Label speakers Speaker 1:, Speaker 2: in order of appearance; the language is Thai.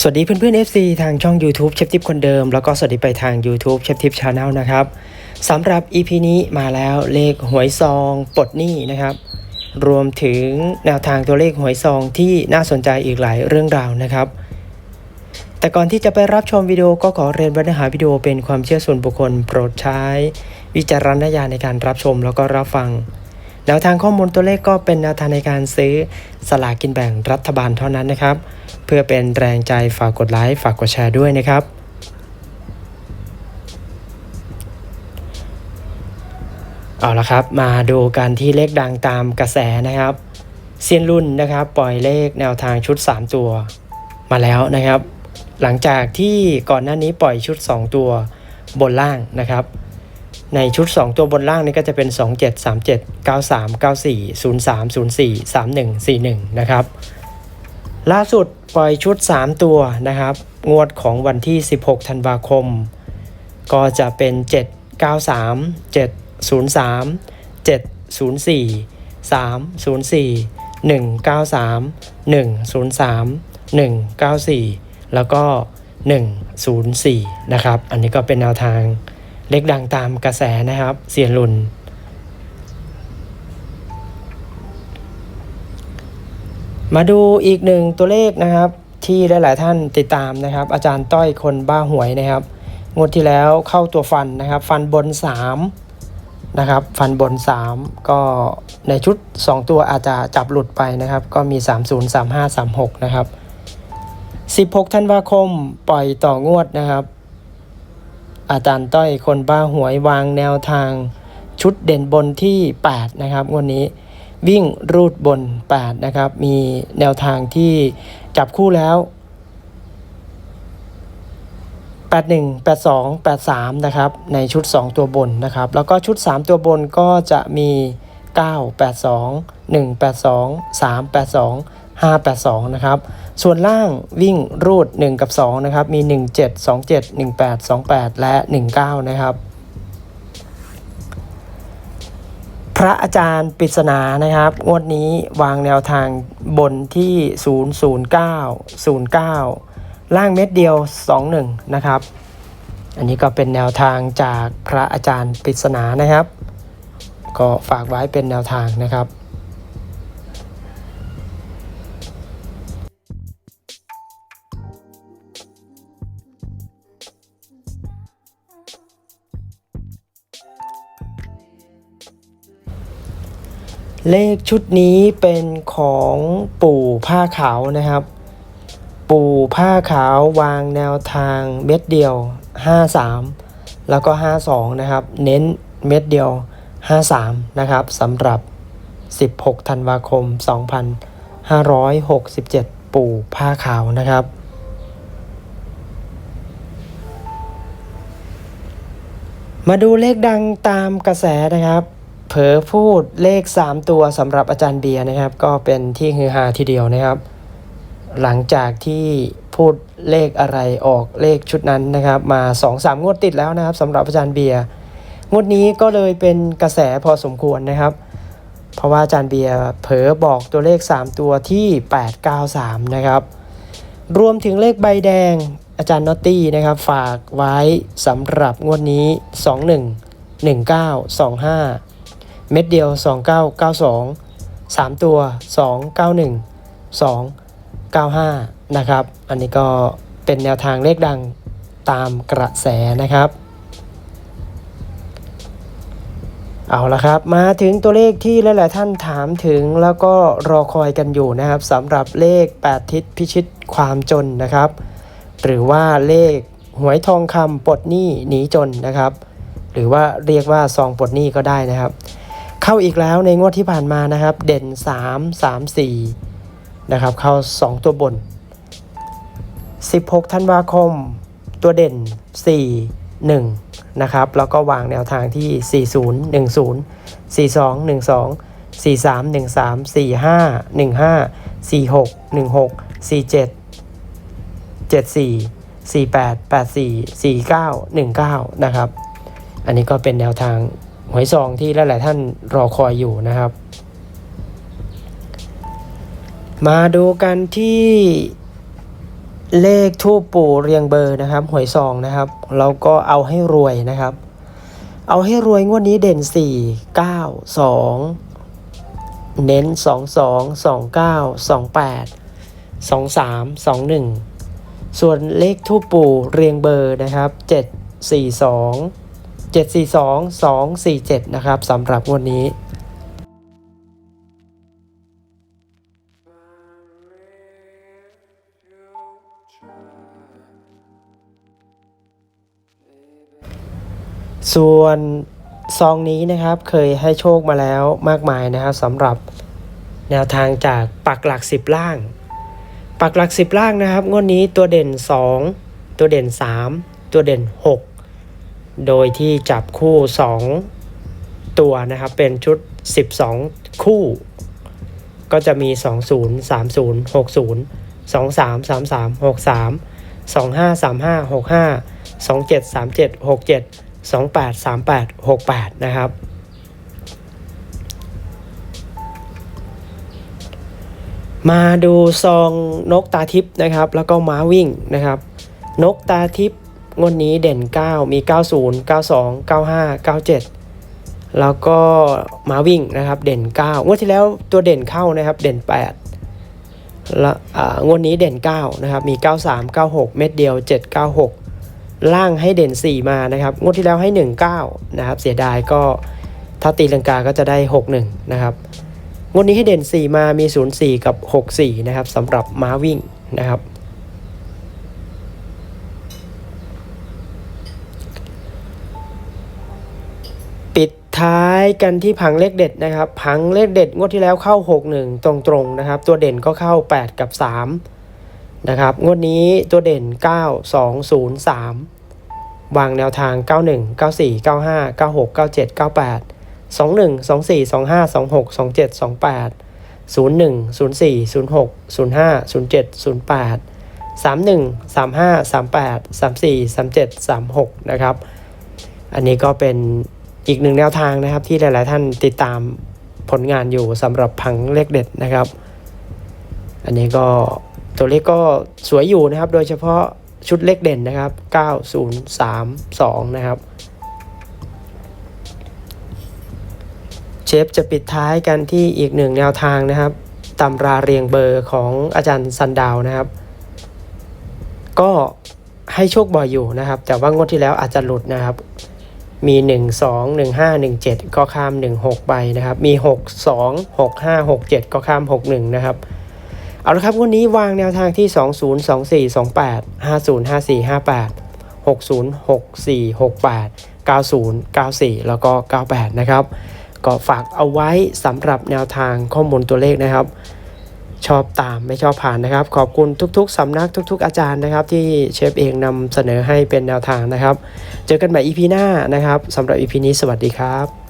Speaker 1: สวัสดีเพื่อนๆ FC ทางช่อง YouTube เชฟทิปคนเดิม แล้วก็สวัสดีไปทาง YouTube เชฟทิปชาแนลนะครับสำหรับ EP นี้มาแล้วเลขหวยซองปลดหนี้นะครับ รวมถึงแนวทางตัวเลขหวยซองที่น่าสนใจอีกหลายเรื่องราวนะครับ แต่ก่อนที่จะไปรับชมวิดีโอก็ขอเรียนว่าเนื้อหาวิดีโอเป็นความเชื่อส่วนบุคคล โปรดใช้ วิจารณญาณในการรับชมแล้วก็รับฟัง แนวทางข้อมูลตัวเลขก็เป็นแนวทางในการซื้อสลากกินแบ่งรัฐบาลเท่านั้นนะครับ เพื่อเป็นแรงใจฝากกดไลค์ฝากกดแชร์ด้วยนะครับเอาละครับ มาดูกันที่เลขดังตามกระแสนะครับเซียนรุ่นนะครับ ปล่อยเลขแนวทางชุด 3 ตัวมาแล้วนะครับ หลังจากที่ก่อนหน้านี้ปล่อยชุด 2 ตัวบนล่างนะครับ ในชุด 2 ตัวบนล่างนี่ก็จะเป็น 27 37 93 94 03 04 31 41 นะครับ ล่าสุดปล่อยชุด 3 ตัวนะครับ งวดของวันที่ 16 ธันวาคม ก็จะเป็น 793 703 704 304 193 103 194 แล้วก็ 104 นะครับ อันนี้ก็เป็นแนวทาง เลขดังตามกระแสนะครับ เสียนลุน มาดูอีกหนึ่งตัวเลขนะครับ ที่หลาย ๆ ท่านติดตามนะครับ อาจารย์ต้อยคนบ้าหวยนะครับ งวดที่แล้วเข้าตัวฟันนะครับ ฟันบน 3 นะครับ ฟันบน 3 ก็ในชุด 2 ตัวอาจจะจับหลุดไปนะครับ ก็มี 30 35 36 นะครับ 16 ธันวาคมปล่อยต่องวดนะครับ อาจารย์ต้อยคนบ้าหวยวางแนวทางชุดเด่นบนที่ 8 นะครับงวดนี้วิ่งรูดบน 8 นะครับ มีแนวทางที่จับคู่แล้ว 81 82 83 นะครับ ในชุด 2 ตัวบนนะครับ แล้วก็ชุด 3 ตัวบนก็จะมี 9 82 182 3 82 5 82 นะครับ ส่วนล่างวิ่งรูด 1 กับ 2 นะครับ มี 17 27 18 28 และ 19 นะครับ พระอาจารย์ปริศนานะครับ งวดนี้วางแนวทางบนที่ 009 09 ล่างเม็ดเดียว 21 นะครับ อันนี้ก็เป็นแนวทางจากพระอาจารย์ปริศนานะครับ ก็ฝากไว้เป็นแนวทางนะครับ เลขชุดนี้เป็นของปู่ผ้าขาวนะครับ ปู่ผ้าขาววางแนวทางเม็ดเดียว 53 แล้วก็ 52 นะครับ เน้นเม็ดเดียว 53 นะครับสำหรับ 16 ธันวาคม 2567 ปู่ผ้าขาวนะครับมาดูเลขดังตามกระแสนะครับ เผลอพูดเลข 3 ตัวสำหรับอาจารย์เบียร์นะครับ ก็เป็นที่ฮือฮาทีเดียวนะครับ หลังจากที่พูดเลขอะไรออกเลขชุดนั้นนะครับ มา2-3งวดติดแล้วนะครับสำหรับอาจารย์เบียร์งวดนี้ก็เลยเป็นกระแสพอสมควรนะครับ เพราะว่าอาจารย์เบียร์เผลอบอกตัวเลข 3 ตัวที่ 893 นะครับ รวมถึงเลขใบแดงอาจารย์นอตตี้นะครับ ฝากไว้สำหรับงวดนี้ 21 19 25 เม็ดเดียว 2992 3 ตัว 291 295 นะครับ อันนี้ก็เป็นแนวทางเลขดังตามกระแสนะครับ เอาละครับ มาถึงตัวเลขที่หลาย ๆ ท่านถามถึงแล้วก็รอคอยกันอยู่นะครับสำหรับเลข 8 ทิศพิชิตความจนนะครับ หรือว่าเลขหวยทองคำปลดหนี้หนีจนนะครับ หรือว่าเรียกว่าซองปลดหนี้ก็ได้นะครับ เข้าอีกแล้วในงวดที่ผ่านมานะครับ เด่น 3 3 4 นะครับ เข้า 2 ตัวบน 16 ธันวาคม ตัวเด่น 4 1 นะครับ แล้วก็วางแนวทางที่ 40 10 42 12 43 13 45 15 46 16 47 74 48 84 49 19 นะครับ อันนี้ก็เป็นแนวทาง หวยซองที่หลายๆท่านรอคอยอยู่นะครับ มาดูกันที่เลขทูปปู่เรียงเบอร์นะครับ หวยซองนะครับแล้วก็เอาให้รวยนะครับ เอาให้รวยงวดนี้เด่น 4 9 2 เน้น 2 2 2 9 2 8 2 3 2 1 ส่วนเลขทูปปู่เรียงเบอร์นะครับ 7 4 2 7 4 2 2 4 7 นะครับสำหรับงวดนี้ส่วนซองนี้นะครับเคยให้โชคมาแล้วมากมายนะครับสำหรับแนวทางจากปักหลัก 10 ล่าง ปักหลัก 10 ล่างนะครับงวดนี้ตัวเด่น 2 ตัวเด่น 3 ตัวเด่น6 โดยที่จับคู่ 2 ตัวนะครับ เป็นชุด 12 คู่ ก็จะมี 20 30 60 23 33 63 25 35 65 27 37 67 28 38 68 นะครับ มาดูซองนกตาทิพย์นะครับ แล้วก็ม้าวิ่งนะครับ นกตาทิพย์ งวดนี้เด่น 9 มี 90 92 95 97 แล้วก็ม้าวิ่งนะครับเด่น 9 งวดที่แล้วตัวเด่นเข้านะครับเด่น 8 แล้วงวดนี้เด่น 9 นะครับ มี 93 96 เม็ดเดียว 796 ล่างให้เด่น 4 มานะครับ งวดที่แล้วให้ 19 นะครับ เสียดายก็ถ้าตีลังกาก็จะได้ 61 นะครับ งวดนี้ให้เด่น 4 มามี 04 กับ 64 นะครับสำหรับม้าวิ่งนะครับ ปิด ท้ายกันที่ผังเลขเด็ดนะครับผังเลขเด็ดงวดที่แล้วเข้า 61 ตรงๆนะครับ ตัวเด่นก็เข้า 8 กับ 3 นะครับ งวดนี้ตัวเด่น 9 2 0 3 วางแนวทาง 91 94 95 96 97 98 21 24 25 26 27 28 01 04 06 05 07 08 31 35 38 34 37 36 นะครับ อันนี้ก็เป็น อีกหนึ่งแนวทางนะครับที่หลาย ๆ ท่านติดตามผลงานอยู่สำหรับพังเลขเด็ดนะครับ อันนี้ก็ตัวเลขก็สวยอยู่นะครับ โดยเฉพาะชุดเลขเด่นนะครับ 9032 นะครับ เชฟจะปิดท้ายกันที่อีกหนึ่งแนวทางนะครับตำราเรียงเบอร์ของอาจารย์ซันดาวนะครับ ก็ให้โชคบ่อยอยู่นะครับ แต่ว่างวดที่แล้วอาจจะหลุดนะครับ มี 1 2 1 5 1 7 ก็ข้าม 1 6ใบนะครับ มี 6 2 6 5 6 7 ก็ข้าม 6 1 นะครับ เอาละครับวันนี้วางแนวทางที่ 20 24 28 50 54 58 60 64 68 90 94 แล้วก็ 98 นะครับ ก็ฝากเอาไว้สำหรับแนวทางข้อมูลตัวเลขนะครับ ชอบตามไม่ชอบผ่านนะครับ ขอบคุณทุก ๆสำนักทุก ๆ อาจารย์นะครับ ที่เชฟเองนำเสนอให้เป็นแนวทางนะครับ เจอกันใหม่ EP หน้านะครับสำหรับ EP นี้สวัสดีครับ